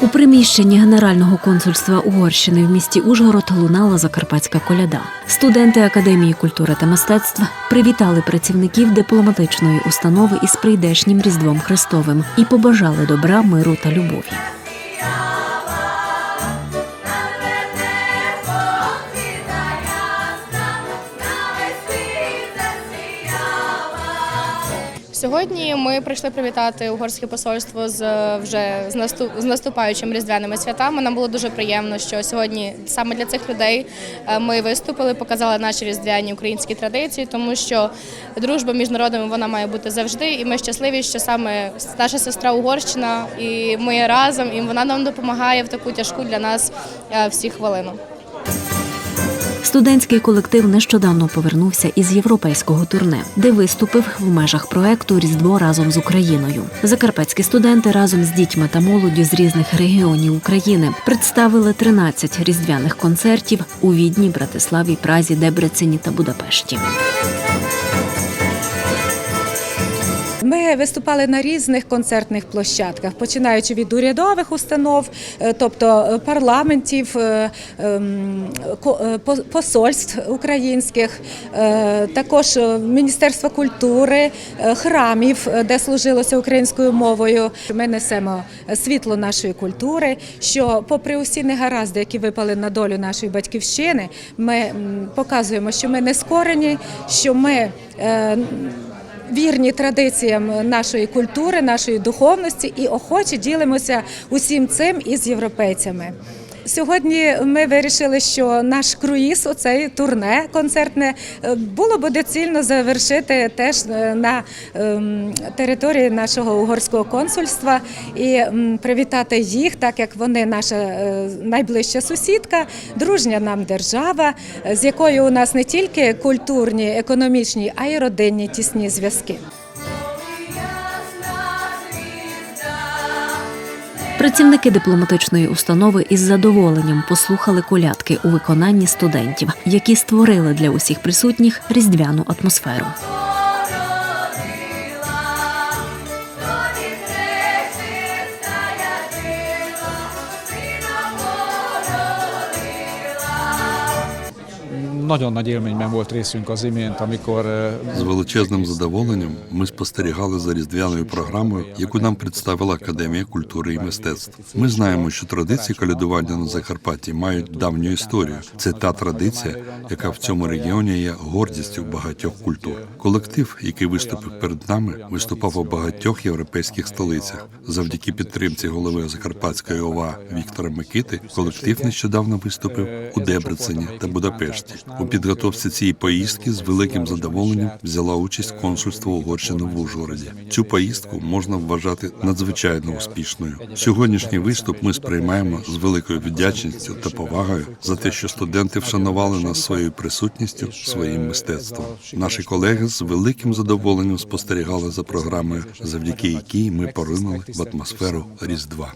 У приміщенні Генерального консульства Угорщини в місті Ужгород лунала закарпатська коляда. Студенти Академії культури та мистецтв привітали працівників дипломатичної установи із прийдешнім Різдвом Христовим і побажали добра, миру та любові. Сьогодні ми прийшли привітати угорське посольство з вже з наступ з наступаючими різдвяними святами. Нам було дуже приємно, що сьогодні саме для цих людей е, ми виступили, показали наші різдвяні українські традиції, тому що дружба між народами вона має бути завжди. І ми щасливі, що саме наша сестра Угорщина і ми разом, і вона нам допомагає в таку тяжку для нас е, всіх хвилину. Студентський колектив нещодавно повернувся із європейського турне, де виступив в межах проекту Різдво разом з Україною. Закарпатські студенти разом з дітьми та молоддю з різних регіонів України представили 13 різдвяних концертів у Відні, Братиславі, Празі, Дебрецині та Будапешті. Ми виступали на різних концертних площадках, починаючи від урядових установ, е, тобто е, парламентів, е, ем, посольств українських, також Міністерства культури, храмів, де служилося українською мовою. Ми несемо світло нашої культури. Що, попри усі негаразди, які випали на долю нашої батьківщини, ми показуємо, що ми не скорені, що ми. Вірні традиціям нашої культури, нашої духовності і охоче ділимося усім цим із європейцями. Сьогодні ми вирішили, що наш круїз, оцей турне концертне, е, було би доцільно завершити теж е, на ем, території нашого угорського консульства і привітати їх, так як вони наша е, найближча сусідка, дружня нам держава, з якою у нас не тільки культурні, економічні, а й родинні тісні зв'язки. Працівники дипломатичної установи із задоволенням послухали колядки у виконанні студентів, які створили для усіх присутніх різдвяну атмосферу. Nagyon nagy élményben volt részünk az З величезним задоволенням ми спостерігали за різдвяною програмою, яку нам представила Академія культури і мистецтв. Ми знаємо, що традиції колядування на Закарпатті мають давню історію. Це та традиція, яка в цьому регіоні є гордістю багатьох культур. Колектив, який виступив перед нами, виступав у багатьох європейських столицях. Завдяки підтримці голови Закарпатської ОВА Віктора Микити, колектив нещодавно виступив у Дебрецені та Будапешті. У підготовці цієї поїздки з великим задоволенням взяла участь консульство Угорщини в Ужгороді. Цю поїздку можна вважати надзвичайно успішною. Сьогоднішній виступ ми сприймаємо з великою вдячністю та повагою за те, що студенти вшанували нас своєю присутністю, своїм мистецтвом. Наші колеги з великим задоволенням спостерігали за програмою, завдяки якій ми поринули в атмосферу Різдва.